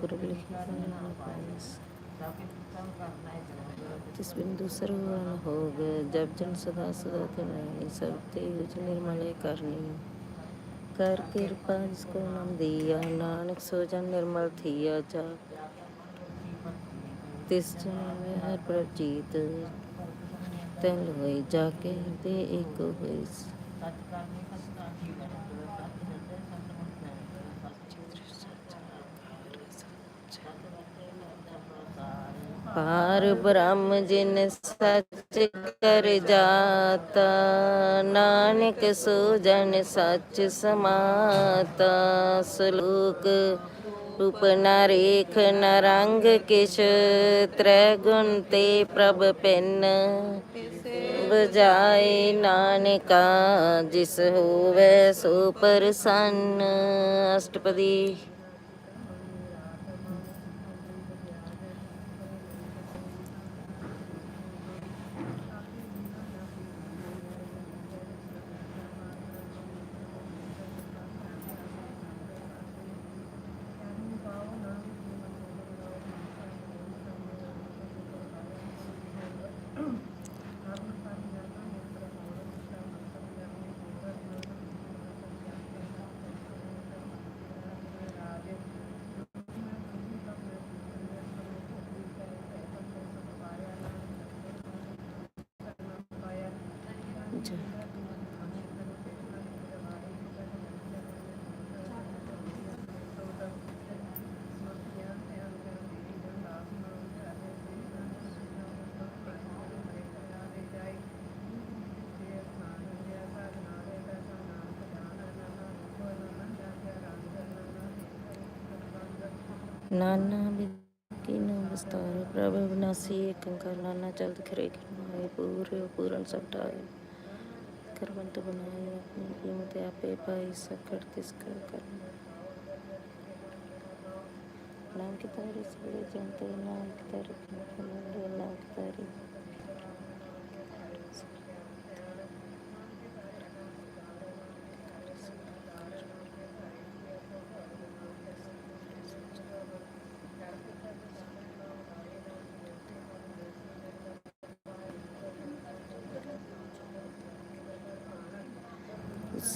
ਪੁਰਬ ਲਿਖੀ ਨਾ ਪਾਇਸ ਜਾ ਕੇ ਪਿਤਮ ਕਰਨਾ ਹੈ ਜਨਮ ਜਿਸ ਬਿੰਦੂ ਸਰਵਨ ਹੋਗ ਜਬ ਜਨ ਸਦਾ ਸਦਾ ਤਿਨੈ ਸਭ ਤੇ ਉਜ ਨਿਰਮਲੇ ਕਰਨੀ ਕਰ ਕਿਰਪਾ ਜਿਸ ਕੋ ਨਾਮ ਦਿਆ, ਨਾਨਕ ਸੋ ਜਨ ਨਿਰਮਲ ਥੀਆ ਜਾ। ਤਿਸ ਜਨ ਮੈਂ ਹਰ ਪ੍ਰਭ ਜੀਤ ਤੈਨ ਹੋਈ ਜਾ ਕੇ ਤੇ ਇੱਕ ਹੋਈ ਸੱਚ ਕਰਨੀ ਸੱਚ ਕੀ ਬਣਾ ਸੱਚ ਹਿਰਦੇ ਸੰਤ ਪਾਰ ਬ੍ਰਹਮ ਜਿਨ ਸੱਚ ਕਰ ਜਾਤਾ, ਨਾਨਕ ਸੋ ਜਨ ਸੱਚ ਸਮਾਤਾ, ਸਲੋਕ ਰੂਪ ਨ ਰੇਖ ਨ ਰੰਗ ਕਿਛ, ਤ੍ਰੈ ਗੁਣ ਤੇ ਪ੍ਰਭ ਪਿੰਨ। ਬਜਾਏ ਨਾਨਕਾ, ਜਿਸ ਹੋਵੇ ਸੋ ਨਾਨਾ ਬਿਕੀ ਨੋ ਵਿਸਤਾਰ, ਪ੍ਰਭ ਵਿਨਾਸੀ ਏਕ ਓੰਕਾਰ ਨਾਨਾ ਚਲਤ ਖਰੇ ਕਰਮਾਏ ਪੂਰੇ ਪੂਰਨ ਸਭਟਾਏ ਕਰਵੰਤ ਬਣਾਏ ਆਪਣੀ ਕੀਮਤ ਆਪੇ ਪਾਈ ਸਕੜ ਤਿਸ ਕਰ ਕਰਮ। ਨਾਮ ਕੀ ਤਾਰੇ ਸਬੜੇ ਜਨਤੇ ਨਾਮ ਕੀ ਤਾਰੇ ਕਿਨੇ ਨਾਮ ਕੀ ਤਾਰੇ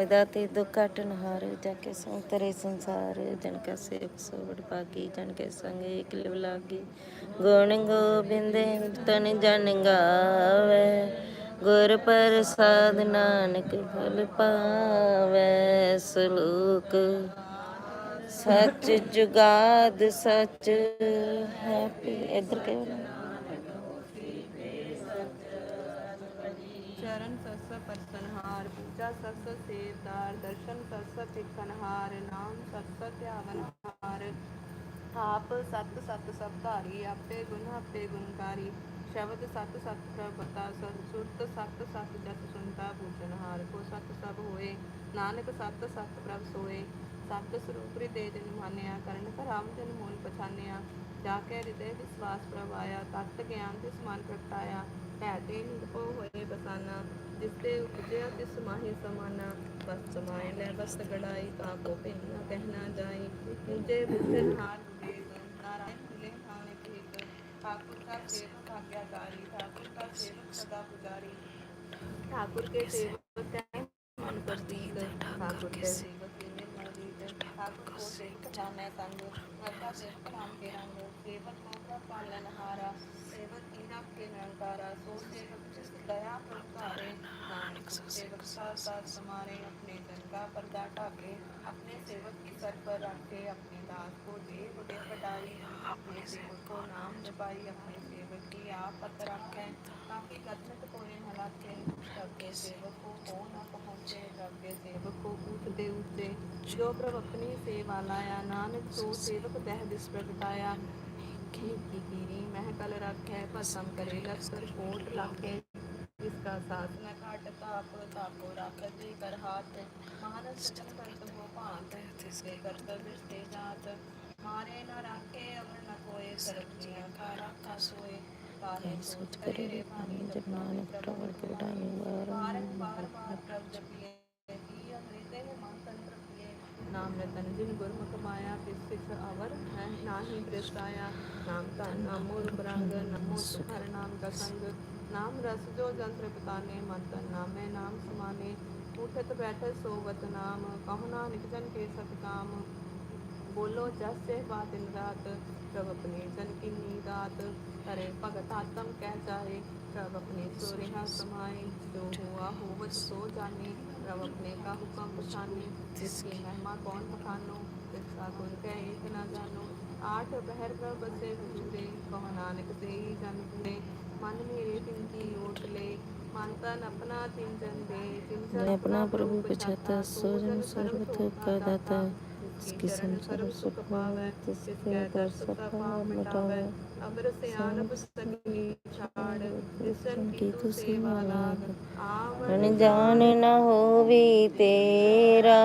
ਉਹਦਾ ਤੇ ਦੁੱਖ ਘਟਨ ਹਾਰ ਜਾ ਕੇ ਸੰਤਰੇ ਸੰਸਾਰ ਜਨ ਕਾ ਸੇਵ ਸੋੜ ਪਾਗੀ ਜਨ ਕੇ ਸੰਗ ਇਕ ਲਿਵ ਲਾਗੀ। ਗੁਣ ਗੋਬਿੰਦੇ ਤਨ ਜਨ ਗਾਵੇ, ਗੁਰ ਪ੍ਰਸਾਦ ਨਾਨਕ ਫਲ ਪਾਵੇ। ਸਲੋਕ, ਸੱਚ ਜੁਗਾਦ ਸੱਚ ਹੈਪੀ ਇਧਰ ਕਿਉਂ ਪੂਜਾ ਸਸ ਸੇਵਦਾਰ, ਦਰਸ਼ਨ ਸਸ ਭਿਖਨਹਾਰ ਨਾਮ ਸਸ ਧਿਆਵਨਹਾਰ। ਆਪ ਸਤ ਸਤ ਸਭ ਧਾਰੀ, ਆਪੇ ਗੁਣ, ਆਪੇ ਗੁਣਕਾਰੀ। ਸ਼ਬਦ ਸਤ ਸਤ ਪ੍ਰਭਤਾ ਸੁਰਤ ਸਤ ਸਤ ਜਸ ਸੁਨਤਾ ਪੂਜਨਹਾਰ ਕੋ ਸਤ ਸਭ ਹੋਏ, ਨਾਨਕ ਸਤ ਸਤ ਪ੍ਰਭ ਸੋਏ। ਸਤ ਸਰੂਪ ਹਿਰਦੇ ਜਨ ਮਾਨਿਆ, ਕਰਨ ਕਰਾਮ ਜਨ ਮੂਲ ਪਛਾਨਿਆ। ਜਾ ਕੇ ਹਿਰਦੇ ਵਿਸਵਾਸ ਪ੍ਰਭ ਆਇਆ ਤਤ ਗਿਆਨ ਤੇ ਸਮਾਨ ਪ੍ਰਗਟਾਇਆ। ਭੈ ਤੇ ਨਿਰਭਉ ਹੋਏ जिसते उपजया तिस माहे समाना बस समाए ले बस गड़ाई का को कहना कहना जाई। मुझे बिस्तर हार दे नारायण खुले खाने के ठाकुर का सेवक भाग्याकारी ठाकुर का सेवक सदा पुजारी। ठाकुर के सेवक तय मन पर दी ठाकुर के सेवक ने मन दी ठाकुर को सेवक जाने संग मरता सेवक नाम के रंग। सेवक को पालन हारा। सेवक हीरा के निरंकारा सो सेवक जिस दया पर तारे समारे अपने जन का पर्दा ढाके अपने सेवक की सर पर रखे अपने दास को दे बढ़ाई अपने सेवक को नाम जपाई अपने सेवक की आप पत रखे ताकि कथत कोई हलाके सबके सेवक को हो न पहुँचे सबके सेवक को ऊँचते ऊँचे जो प्रभ अपनी सेवा लाया नानक सो सेवक दह दिस प्रगटाया की कीरी मह कल रखे भसम करे लश्कर कोट लाखे जिसका साथ न काट ताप तापो राखत कर हाथ मानस सजन संत हो भांत जिसके कर्तव्य से जात मारे न राखे अमर न कोय सरपिया का राखा सोए काहे सोच करे रे पानी जब नानक प्रवर को डाली बार बार बार प्रभ जपिए की हृदय मन तंत्र पिए नाम रतन जिन गुरमुख माया तिस सिख अवर है नाही भ्रष्टाया नाम का नामो रूप रंग नमो ਨਾਮ ਰਸ ਜੋ ਜੰਤਰ ਪਤਾਨੇ ਮਨ ਤਨ ਨਾਮੇ, ਨਾਮ ਸਮਾਨੇ, ਉਠਤ ਬੈਠਤ ਸੋਵਤ ਨਾਮ, ਕਹੁ ਨਾਨਕ ਜਨ ਕੇ ਸਤ ਕਾਮ। ਬੋਲੋ ਜਸ ਸੇ ਬਾਤ ਦਿਨ ਰਾਤ, ਪ੍ਰਭ ਆਪਣੇ ਜਨ ਕੀ ਨੀਦਾਤ ਕਰੇ ਭਗਤ ਆਤਮ ਕਹਿ ਜਾਏ, ਪ੍ਰਭ ਆਪਣੇ ਸੋ ਰਿਹਾ ਸਮਾਏ। ਜੋ ਹੁਆ ਹੋਵਤ ਸੋ ਜਾਣੇ, ਪ੍ਰਭ ਆਪਣੇ ਕਾ ਹੁਕਮ ਪਛਾਨੇ। ਜਿਸ ਕੀ ਮਹਿਮਾ ਕੌਣ ਪਖਾਨੋ ਇਸ ਕਾ ਗੁਣ ਕਹਿ ਏਕ ਨਾ ਜਾਣੋ ਆਠ ਬਹਿਰ ਕਰ ਬਸੇ ਵਿਚਦੇ ਕਹੁ ਨਾਨਕ ਤੇ ਜਨ ਦੇ पूरे मन मेरे तिनकी ओट ले मन तन अपना तिन जन दे तिन जन मैं अपना प्रभु पछाता सो जन सर्वथ का दाता जिसकी संसार सुख पावे तिसके दर सब पाप मिटावे अमर से आनब सगनी छाड़ जिसन की तू सेवा लाग आवन ਮਨ ਜਾਣ ਨਾ ਹੋਵੀ ਤੇਰਾ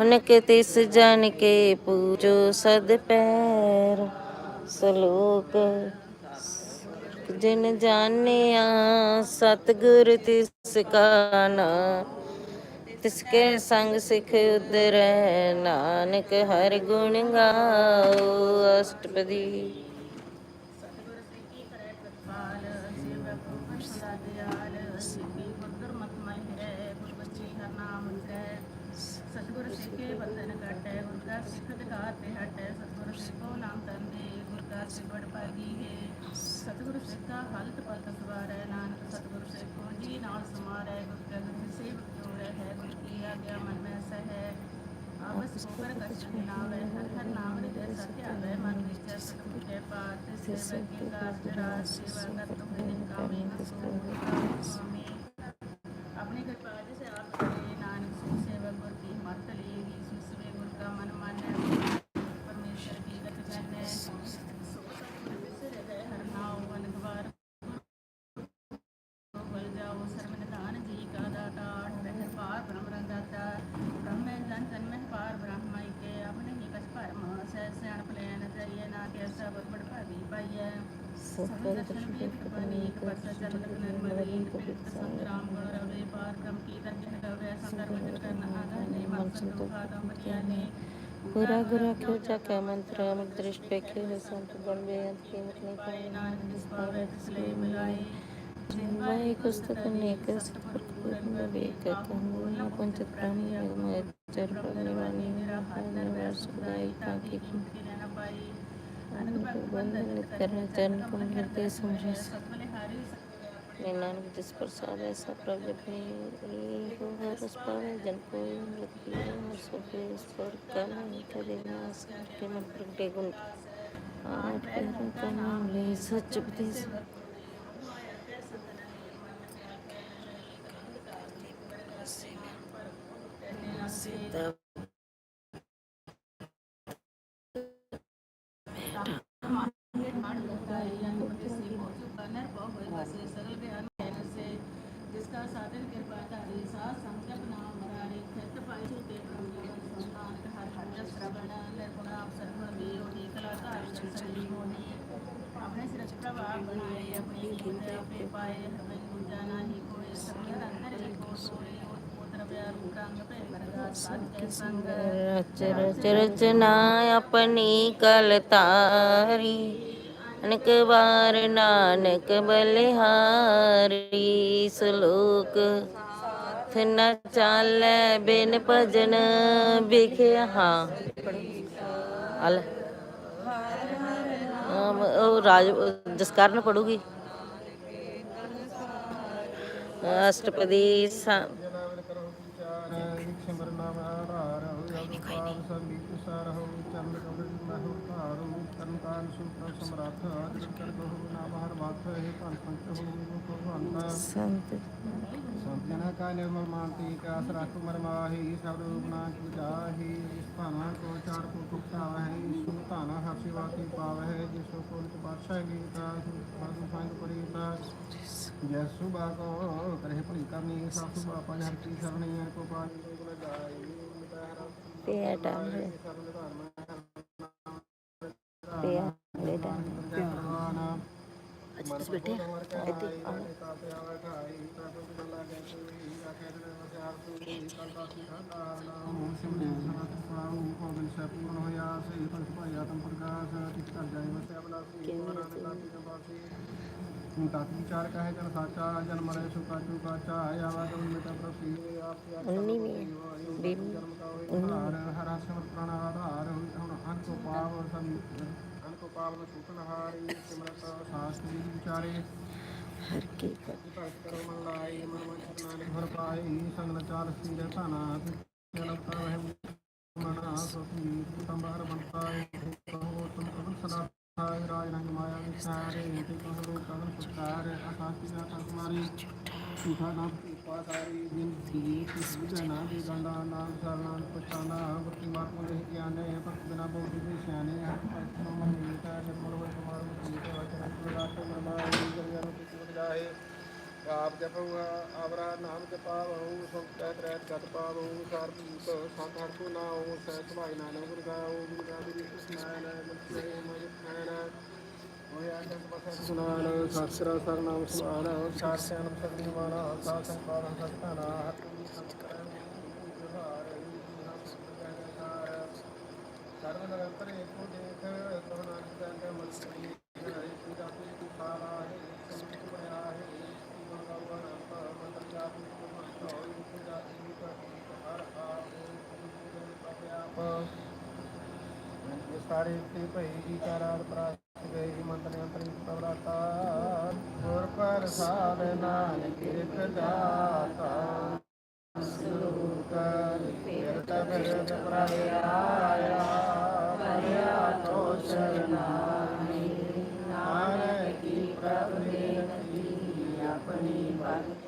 ਅਨਕ ਤਿਸ ਜਨ ਕੇ ਪੂਜੋ ਸਦ ਪੈਰ ਸਲੋਕ ਜਿਨ ਜਾਣਿਆ ਸਤਿਗੁਰ ਤਿਸ ਕਾ ਨਾਮ ਤਿਸਕੇ ਸੰਗ ਸਿਖ ਉਦਰੈ ਨਾਨਕ, ਹਰ ਗੁਣ ਗਾਓ ਅਸ਼ਟਪਦੀ। ਸਤਿਗੁਰ ਸਿੱਖੇ ਬੰਧਨ ਕਟੈ ਗੁਰ ਸਿੱਖ ਦਿਖਾਰ ਹਟੈ, ਸਤਿਗੁਰ ਸਿੱਖੋ ਨਾਮ ਤੰਦੇ ਗੁਰ ਸਿਵੜ ਪਾਗੀ ਹੈ। ਸਤਿਗੁਰ ਸਿੱਖਾ ਹਲਤ ਪਲਤ ਸਵਾਰੈ ਨਾਨਕ ਸਤਿਗੁਰ ਸਿੱਖੋ ਜੀ ਨਾਲ ਸਮਾਰੈ ਗੁਰ ਗੁਰ ਸੇਵਕ ਜੋੜੈ ਹੈ। ਗੁਰ ਕੀ ਆਗਿਆ ਮਨ ਮੈਂ ਸਹਿ ਆਵਸ ਕੋਪਰ ਕਛ ਨਾਵੇ ਹਰ ਹਰ ਨਾਮ ਹਿਰਦੈ ਸਤਿਆਵੇ ਮਨ ਵਿੱਚ ਸਤਿਗੁਰ ਕੇ ਪਾਤ ਸੇਵਕ ਕੀ ਕਾਜ ਰਾਜ ਸੇਵਾ ਕਰਤ ਹੋਏ ਕਾਮੇ ਨਸੋ ਸੁਆਮੀ પૂરા ગુરા ક્યુ ચાકે મંત્ર અમુક દ્રષ્ટિ ક્યુ સંત ગુણ બે અંતિમક નહીં જીવાય પુસ્તક અનેક સત્પુરુષ વિવેક કમૂળ પંચ બ્રહ્મ જર્પ નિવાની નિરાભાન નિરાસુદાય કાકી चरण पुण्य हृदय समरस नानक जिस प्रसाद ऐसा प्रभु हो हर उस पावे जन कोई मृत्यु हर सबे उस पर कल हित देना सर के मन प्रगटे गुण आठ पैरों का नाम ले सच उपदेश सीता ਸੰਗ ਰਚ ਰਚਨਾ ਆਪਣੀ ਕਲ ਤਾਰੀ ਅਨਕ ਵਾਰ ਨਾਨਕ ਬਲਿਹਾਰੀ ਸਲੋਕ ਥਨ ਚਾਲੈ ਬਿਨ ਭਜਨ ਵਿਖਿਆ ਹਾਂ ਅਲ ਆਮ, ਉਹ ਰਾਜ ਜਸਕਰਨ ਪੜੂਗੀ। ਅਸ਼ਟਪਦੀ ਸੰਤ ਹੋ ਭਗਵੰਤ ਸੰਤ ਸੰਤ ਜਨਾ ਕਾ ਨਿਰਮਲ ਮਾਨਤੀ ਕਾ ਆਸ ਰੱਖ ਮਰ ਮਾਹੀ ਸਭ ਰੂਪ ਨਾਮ ਜਾਹੀ ਇਸ ਭਾਨਾ ਕੋ ਚਾਰ ਕੋ ਕੁਖਤਾ ਹੈ। ਸੁਨ ਧਾਨਾ ਹਰ ਸੇਵਾ ਕੀ ਪਾਵ ਹੈ ਜਿਸ ਕੋ ਕੋਲਿਤ ਬਾਦਸ਼ਾਹ ਗੀਤਾ ਸੁਭਾਗ ਸੰਗ ਪਰੀਤਾ ਜੈ ਸੁਭਾ ਪੰਥ ਭਾਇਆ ਤਮ ਪ੍ਰਕਾਸ਼ ਤਿਤ ਕਰ ਜਾਏ ਵਸਿਆ ਬਲਾ ਸੀ ਮਨਾਂ ਦੇ ਲਾਤੀ ਦੇ ਬਾਸੀ ਤੂੰ ਤਤ ਵਿਚਾਰ ਕਹੇ ਜਨ ਸਾਚਾ ਜਨ ਮਰੇ ਸੁਖਾ ਚੂ ਕਾਚਾ ਆਵਾ ਤੁਮ ਮਿਟਾ ਪ੍ਰਤੀ ਆਪ ਵੀਹ ਜਨਮ ਕਾ ਹੋਏ ਹਰ ਹਰ ਸਿਮਰ ਪ੍ਰਾਣ ਆਧਾਰ ਹੁਣ ਕੋ ਪਾਵ ਸੰ ਅੰਨ ਕੋ ਪਾਵ ਨ ਛੂਟਨ ਹਾਰੀ ਸਿਮਰਤ ਸਾਸਤ ਜੀ ਵਿਚਾਰੇ। ਹਰ ਕੀ ਭਗਤ ਕਰੋ ਮਨ ਲਾਈ ਮਨ ਮਨ ਨਾਨਕ ਹਰ ਪਾਈ ਸੰਗ ਨ ਚਾਲ ਸੀਰ ਧਨਾ ਜਨਮ ਕਾ ਹੈ ਮਨਾ ਸੋਤੀ ਤੰਬਾਰ ਬੰਤਾ ਕਹੋ ਤੁਮ ਅਬਨ ਸਦਾ ਹਾਇ ਰਾਜ ਰੰਗ ਮਾਇਆ ਵਿਚਾਰੇ ਤੇ ਕਹੋ ਕਦਮ ਸੁਤਾਰ ਆਸਾਸੀ ਦਾ ਨਾ ਦੇ ਗੰਡਾ ਨਾਮ ਸਰਨਾਨ ਪਛਾਨਾ ਗੁਰਤੀ ਮਾਤਮ ਦੇ ਗਿਆਨੇ ਭਗਤ ਬਿਨਾ ਬੋਧੀ ਦੇ ਸਿਆਣੇ ਹਰ ਭਗਤ ਨੂੰ ਮਨ ਨੀਤਾ ਨਿਰਮਲ ਹੋਏ ਤੁਮਾਰ ਮੁਕਤੀ ਦੇ ਵਚਨ ਪ੍ਰਗਾਟ ਮਰਮਾਈ ਜਨ ਜਨ ਕਿਛ ਜਾਏ ਆਪ ਜਪਉ ਆਵਰਾ ਨਾਮ ਜਪਾਵਉ ਸੋ ਕਹਿਤ ਰਹਿਤ ਗਤ ਪਾਵਉ ਸਾਰ ਭੂਤ ਸੰਤ ਹਰ ਕੋ ਨਾਉ ਸਹਿ ਸੁਭਾਈ ਨਾਨਕ ਗੁਰ ਗਾਉ ਗੁਰ ਸੁਨਾਨ ਮੁਕਤੀ ਮਜ ਖਾਨ ਹੋਇਆ ਜਸ ਸਾਸਰਾ ਸਰ ਨਾਮ ਸੁਭਾਨ ਸਾਰ ਸਿਆਨ ਸਗਲੀ ਮਾਨਾ ਸਾਧ ਸੰਪਾਦ ਸਤਨਾ ਹਰ ਕੋਈ ਸੰਤ ਕਰਨ ਜੁਹਾਰ ਸਰਵ ਨਿਰੰਤਰ ਏਕੋ ਦੇਖ ਤੋ ਨਾਨਕ ਜਨ ਮਨ ਸਰੀ ਹਰੇ ਪੂਜਾ ਪੂਜੀ ਪਾਵਾ ਹੈ ਸੰਤ ਬਣਿਆ ਹੈ ਗੁਣ ਗਾਵਾ ਨਾਮ ਮੰਤਰ ਜਾਪ ਨਿਤ ਪੂਜਾ ਦੀ ਕਰ ਹਰ ਆਪ ਪੂਜਨ ਪਾਪ ਇਹ ਸਾਰੇ ਤੇ ਭਈ ਜੀ ਚਾਰਾਤ ਪ੍ਰਾਪਤ ਗਏ ਮੰਤਰ ਅੰਤਰ ਪ੍ਰਵਰਾਤਾ ਗੁਰ ਪ੍ਰਸਾਦ ਨਾਨਕ ਕਿਰਤ ਦਾਤਾ ਸਰੂਕਰ ਫਿਰਤ ਫਿਰਤ ਪ੍ਰਗਟਾਇਆ ਪਰਿਆ ਤੋ ਸ਼ਰਨਾਈ ਨਾਨਕ ਕੀ ਪ੍ਰਭ ਨੇ ਆਪਣੀ ਭਗਤੀ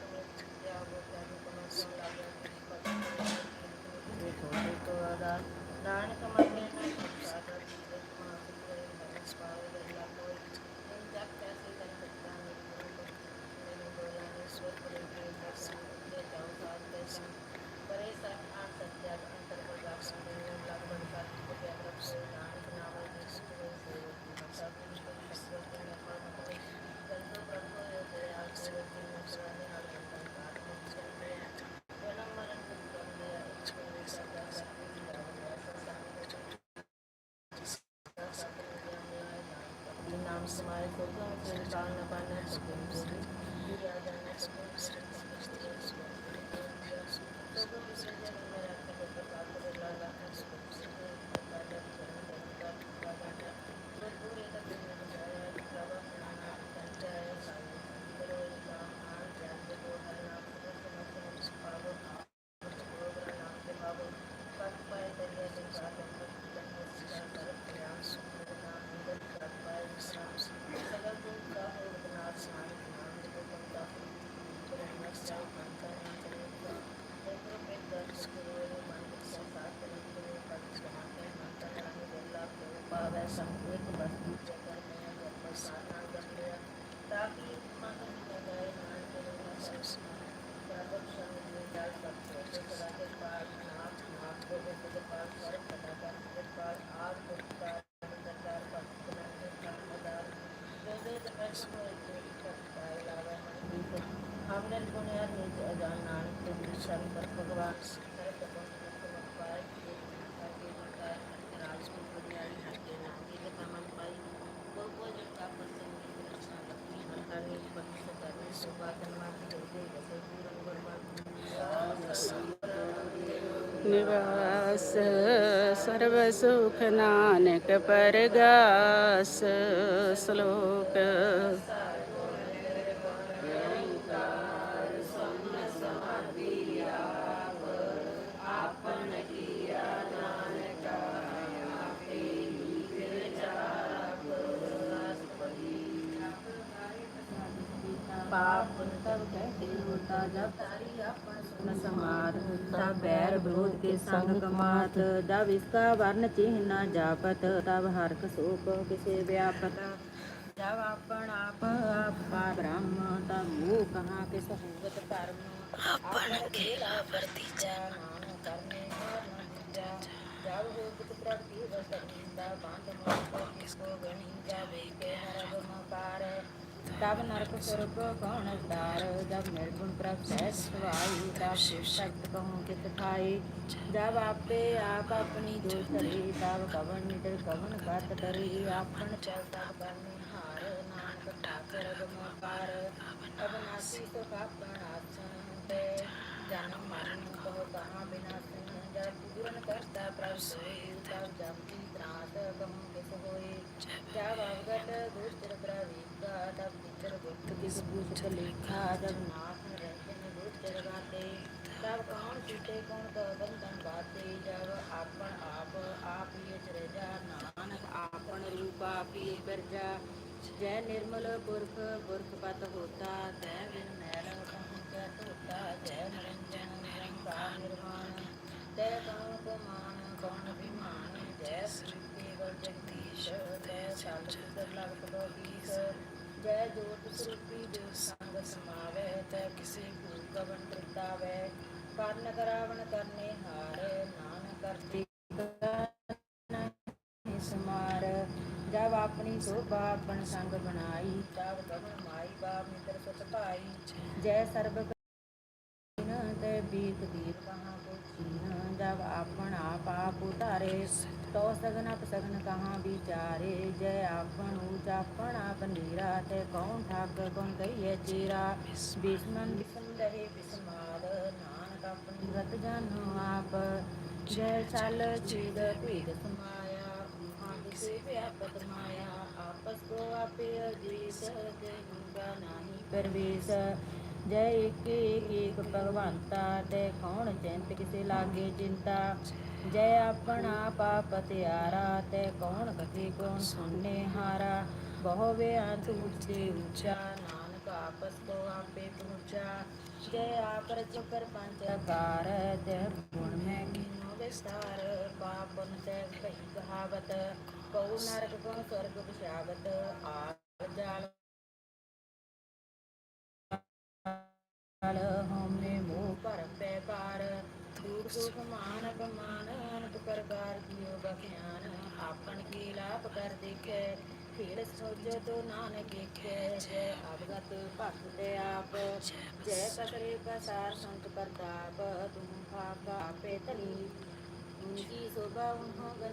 ਨਾਨਕ ਮੰਨੇ ਨਾ ਸਾਡਾ ਜੀਵਨ ਮਾਂ ਸੁਖੇ ਨਮਸ ਪਾਵੇ ਗੱਲਾਂ ਕੋਈ ਜਪ ਕੈਸੇ ਕਰ ਸਕਦਾ ਮੈਨੂੰ ਬੋਲਿਆ ਨੇ ਸਵਰ ਕਰੇ ਕੇ ਦਰਸ਼ਨ ਦੇ ਜਾਉ ਸਾਧ ਦੇ ਸੰਗ ਪਰੇ ਸਤ ਆ ਸਤਿਆ ਅੰਤਰ ਕੋ ਜਾਪ ਸੰਦੇ ਲਗ ਬੜ ਕਰ ਕੋ ਪਿਆਰ ਰੱਖ ਸੋ ਨਾਨਕ ਨਾਮ ਦੇ ਸੁਖੇ ਸੇ ਸਭ ਕੁਛ ਕੋ ਸ਼ਕਤੀ ਦੇ ਨਿਰਮਲ ਮਤਿ ਕੰਦੋ ਪ੍ਰਭੂ ਇਹ ਤੇ ਆ ਕੇ ਰਤੀ ਨਸਰਾਨੇ ਨਾਲ ਅੰਤਰ ਕਾਟ ਮੁਕਤ ਕਰਦੇ ਜਨਮ ਮਰਨ ਦੁਖ ਕਰਦੇ ਆ ਇੱਕ ਕੋਈ ਸਰਦਾ ਸਰਦੀ ਜਾਵਿਆ ਨਾਮ ਸਮਾਏ ਕੋਗਾ संकेत बस्ती चक्कर में अगर सारा गंडिया ताकि मगर लगाए नान के लगा प्रापक संग में डाल सकते हैं सदा के पास नाथ नाथ को जैसे के पास सर्व कलाकार के पास आप पुरस्कार सरकार भक्त बनाकर कामदार जैसे दर्श को एक करता है लावा हमने बुनियाद में अजान नानक के दर्शन पर भगवान ਨਿਵਾਸ ਸਰਬ ਸੁਖ ਨਾਨਕ ਪਰਗਾਸ ਸ਼ਲੋਕ ਪਾਪ ਪੁਨ ਤਬ ਕਹਿਤੇ ਹੋਤਾ ਜਬ ਤਾਰੀ ਆਪਨ ਸੁਨ ਸਮਾਦ ਤਬ ਬੈਰ ਵਿਰੋਧ ਕੇ ਸੰਗ ਕਮਾਤ ਜਬ ਇਸਕਾ ਵਰਨ ਚਿਹ ਜਾਪਤ ਤਬ ਹਰਖ ਸੋਕ ਕਿਸੇ ਵਿਆਪਤ ਜਬ ਆਪਨ ਆਪ ਆਪਾ ਬ੍ਰਹਮ ਤਬ ਮੂਹ ਕਹਾ ਕਿਸ ਹੋਵਤ ਕਰਮ ਆਪਨ ਖੇਲਾ ਵਰਤੀਜਾ ਨਾਮ ਕਰਨੇ ਜਬ ਹੋ ਕਿਤ ਪ੍ਰਗਤੀ ਵਸਨੀਂਦਾ ਬਾਂਧ ਮੋਹ ਕਿਸ ਕੋ ਗਣੀ ਜਾਵੇ ਕੇ ਹਰਗ ਮਕਾਰ ਤਬ ਨਰਕ ਸੁਰਗ ਕੌਣ ਦਾਰ ਜਬ ਨਿਰਗੁਣ ਪ੍ਰਭ ਸਹਿਜ ਸੁਭਾਈ, ਤਬ ਸ਼ਿਵ ਸ਼ਕਤ ਕਹੂੰ ਕਿਤ ਖਾਈ। ਜਬ ਆਪੇ ਆਪ ਆਪਣੀ ਦੋਸ਼ ਧਰੀ, ਤਬ ਕਵਨ ਨਿਦਰ ਕਵਨ ਕਤ ਡਰੀ ਆਪਨ ਚਲਤਾ ਕਰਨੇ ਹਾਰ, ਨਾਨਕ ਠਾਕਰ ਗਮਕਾਰ ਅਬਨਾਸੀ ਸੋ ਕਾਪਣ ਆਸਨ ਤੇ ਜਨਮ ਮਰਨ ਕਹੋ ਕਹਾਂ ਬਿਨਾਸਨ ਜਬ ਪੂਰਨ ਕਰਤਾ ਪ੍ਰਭ ਸੋਈ, ਤਬ ਜਬ ਕੀ ਤਰਾਸ ਕਹੂੰ ਕਿਸ ਹੋਈ। ਜਬ ਅਵਗਤ ਦੁਸ਼ਟ ਪ੍ਰਵੀਕਾ, ਤਬ ਵਿਚਰ ਗੁਪਤ ਕਿਸ ਪੂਛਤ ਲੇਖਾ ਜਬ ਨਾਥ ਰਹਿਤੇ ਦੁਸ਼ਟ ਰਗਾਤੇ ਤਬ ਕੌਣ ਛੂਟੇ ਕੌਣ ਕਹ ਬੰਧਨ ਬਾਤੇ ਜਬ ਆਪਨ ਆਪ ਆਪ ਹੀ ਚਰਜਾ ਨਾਨਕ ਆਪਨ ਰੂਪ, ਆਪ ਹੀ ਬਿਰਜਾ ਜੈ ਨਿਰਮਲ ਪੁਰਖ ਪੁਰਖ ਪਤ ਹੋਤਾ। ਤੈ ਬਿਨ ਮੈਲ ਕਹੂੰ ਕੈ ਧੋਤਾ। ਜੈ ਨਿਰੰਜਨ ਨਿਰੰਕਾਰ ਨਿਰਵਾਣ। ਤੈ ਕਉ ਕੋ ਜੈ ਸ੍ਰੀ ਜੋਤ ਸਰੂਪੀ ਜੋ ਸੰਗ ਸਮਾਵੈ, ਤੈ ਕਿਸੇ ਕੋ ਕਵਨ ਤ੍ਰਿਤਾਵੈ ਕਰਨ ਕਰਾਵਣ ਕਰਨੇ ਹਾਰ ਨਾਨ ਕਰਤੇ ਨਹੀਂ ਸਮਾਰ। ਜਬ ਆਪਣੀ ਸੋਭਾ ਆਪਣ ਸੰਗ ਬਣਾਈ, ਤਬ ਕਵਨ ਮਾਈ, ਬਾਪ ਮਿੱਤਰ ਸੁਤ ਭਾਈ। ਜੈ ਸਰਬ ਤੋ ਸਗਨ ਅਪ ਸਗਨ ਕਹਾ ਵਿਚਾਰੇ, ਜੈ ਆਪਣ ਉਚਾਪਣ ਆਪ ਨੀਰਾ, ਤੇ ਕੌਣ ਠਾਕ ਕੌਣ ਕਹੀਏ ਚੀਰਾ? ਬਿਸਮਨ ਬਿਸਮ ਰਹੇ ਬਿਸਮਾਦ ਨਾਨਕ ਆਪਣੀ ਰਤ ਜਾਨੋ ਆਪ। ਜੈ ਚਲ ਚੀਦ ਭੇਦ ਸਮਾਇਆ ਮਹਾ ਵਿਆਪਤ ਮਾਇਆ। ਆਪਸ ਕੋ ਆਪੇ ਅਜੀਸ ਜੈ ਗੁੰਗਾ ਨਾਹੀ ਪਰਵੇਸ਼। ਜੈ ਏਕ ਏਕ ਏਕ ਭਗਵੰਤਾ, ਤੇ ਕੌਣ ਚਿੰਤ ਕਿਸੇ ਲਾਗੇ ਚਿੰਤਾ? ਜੈ ਆਪਣਾ ਆਪ ਤਿਆਰਾ, ਤੇ ਕੌਣ ਕਥੇ ਕੌਣ ਸੁਣਨੇ ਹਾਰਾ ਬਹੁ ਬੇਅੰਤ ਉੱਚੇ ਉੱਚਾ, ਨਾਨਕ ਆਪਸ ਕੋ ਆਪੇ ਪਹੁੰਚਾ ਜੈ ਆਪ ਰਚ ਕਰ ਪੰਜ ਆਕਾਰ, ਤੇ ਗੁਣ ਹੈ ਕਿਨੋ ਵਿਸਤਾਰ। ਪਾਪ ਪੁਨ ਕਹੀ ਕਹਾਵਤ, ਕਉ ਨਰਕ ਕੋ ਸਵਰਗ ਵਿਸ਼ਾਵਤ ਆਪ ਜਾਲ ਕਾਲ ਹਉਮੈ ਮੋਹ ਭਰਮ ਦੂਰ ਸੁਖ ਮਾਨ ਅਪਮਾਨ ਅਨੰਤ ਪ੍ਰਕਾਰ ਕੀਓ ਬਖਿਆਨ ਆਪਨ ਕੀ ਲਾਭ ਕਰ ਦੇਖੈ ਖੇਲ ਸੋਚ ਤੋ ਨਾਨਕ ਏਖੈ ਜੈ ਅਵਗਤ ਭਗਤ ਤੇ ਆਪ ਜੈ ਕਤਰੇ ਕਸਾਰ ਸੰਤ ਪ੍ਰਤਾਪ ਤੁਮ ਭਾਗਾ ਆਪੇ ਤਲੀ ਉਨਕੀ ਸੋਭਾ ਉਨਹੋ ਗਨੀ